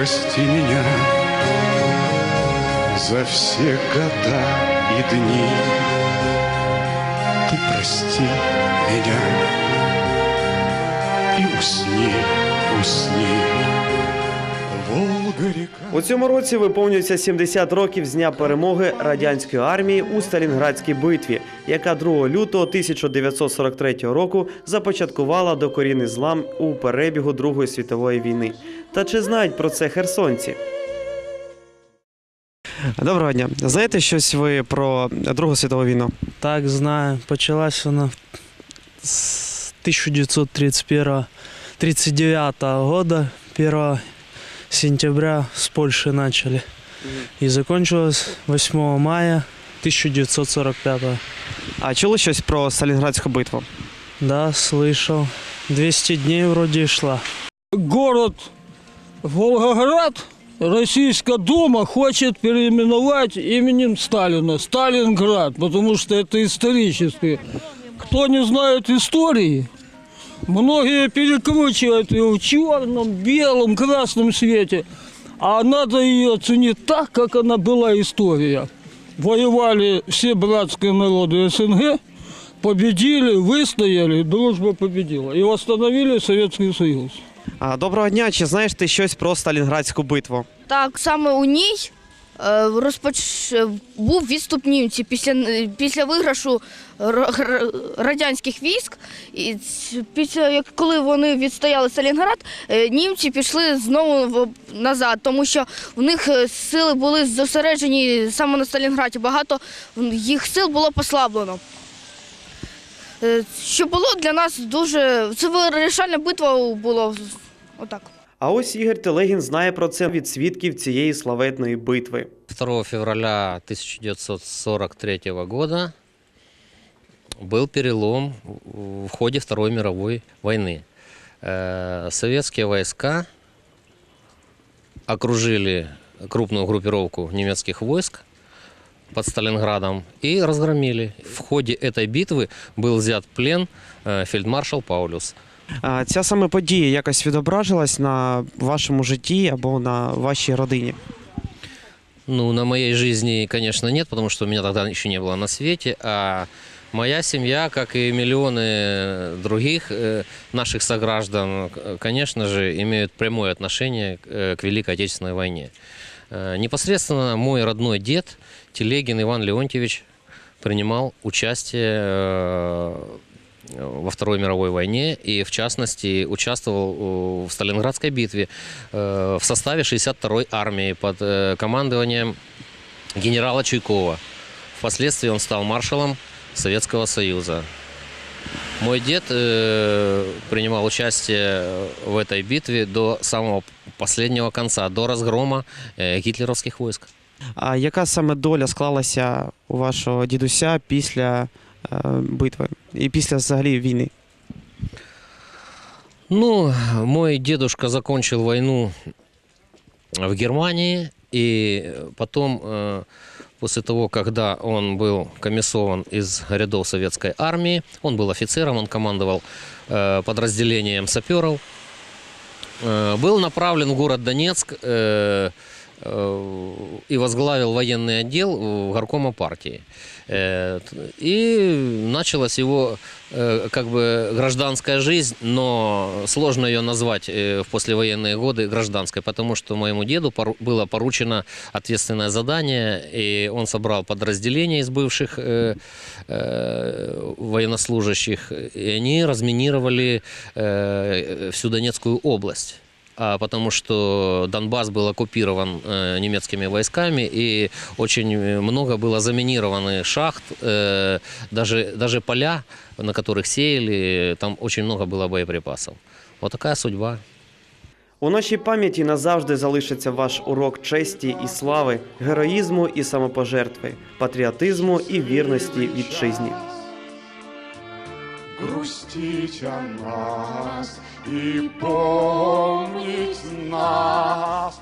прости меня за все года и дни. Ты прости меня и усни, усни. У цьому році виповнюється 70 років з дня перемоги радянської армії у Сталінградській битві, яка 2 лютого 1943 року започаткувала докорінний злам у перебігу Другої світової війни. Та чи знають про це херсонці? Доброго дня. Знаєте щось ви про Другу світову війну? Так, знаю. Почалась вона с 1931-39 года, 1 сентября с Польши начали. И закончилась 8 мая 1945 А чули щось про Сталінградську битву? Да, слышал. 200 дней вроде и шла. город Волгоград Российская Дума хочет переименовать именем Сталина. Сталинград, потому что это исторически. Кто не знает истории, многие перекручивают ее в черном, белом, красном свете. А надо ее оценить так, как она была история. Воевали все братские народы СНГ, победили, выстояли, дружба победила. И восстановили Советский Союз. А, доброго дня. Чи знаєш ти щось про Сталінградську битву? Так, саме у ній е, розпоч... е, був відступ німців після, після виграшу радянських військ. І після коли вони відстояли Сталінград, е, німці пішли знову назад, тому що в них е, сили були зосереджені саме на Сталінграді. Багато їх сил було послаблено. Що було для нас дуже це вирішальна битва була отак. А ось Ігор Телегін знає про це від свідків цієї славетної битви. 2 февраля 1943 года был перелом в ходе Второй мировой войны. Э, Советские войска окружили крупную группировку немецких войск под Сталинградом и разгромили. В ходе этой битвы был взят в плен э, фельдмаршал Паулюс. А, ця саме подія якось відображилась на вашому житті або на вашій родині. Ну, на моей жизни, конечно, нет, потому что меня тогда еще не было на свете. А моя семья, как и миллионы других э, наших сограждан, к- конечно же, имеют прямое отношение к э, к Великой Отечественной войне. Э, Непосредственно мой родной дед Телегин Иван Леонтьевич принимал участие э, во Второй мировой войне и, в частности, участвовал э, в Сталинградской битве э, в составе 62-й армии под э, командованием генерала Чуйкова. Впоследствии он стал маршалом Советского Союза. Мой дед принимал участие в этой битве до самого последнего конца, до разгрома гитлеровских войск. А яка саме доля склалася у вашого дідуся після е, битви і після взагалі війни? Ну, мой дедушка закончил войну в Германии, и потом, э, после того, когда он был комиссован из рядов советской армии, он был офицером, он командовал э, подразделением саперов, э, был направлен в город Донецк э, э, и возглавил военный отдел в горкома партии. Э, т- И началась его э, как бы гражданская жизнь, но сложно ее назвать э, в послевоенные годы гражданской, потому что моему деду пору- было поручено ответственное задание, и он собрал подразделения из бывших э, э, военнослужащих, и они разминировали э, всю Донецкую область а потому что Донбасс был оккупирован э, немецкими войсками, и очень много было заминированы шахт, э, даже, даже поля, на которых сеяли, там очень много было боеприпасов. Вот такая судьба. У нашій пам'яті назавжди залишиться ваш урок честі і слави, героїзму і самопожертви, патріотизму і вірності вітчизні. грустить о нас и помнить нас.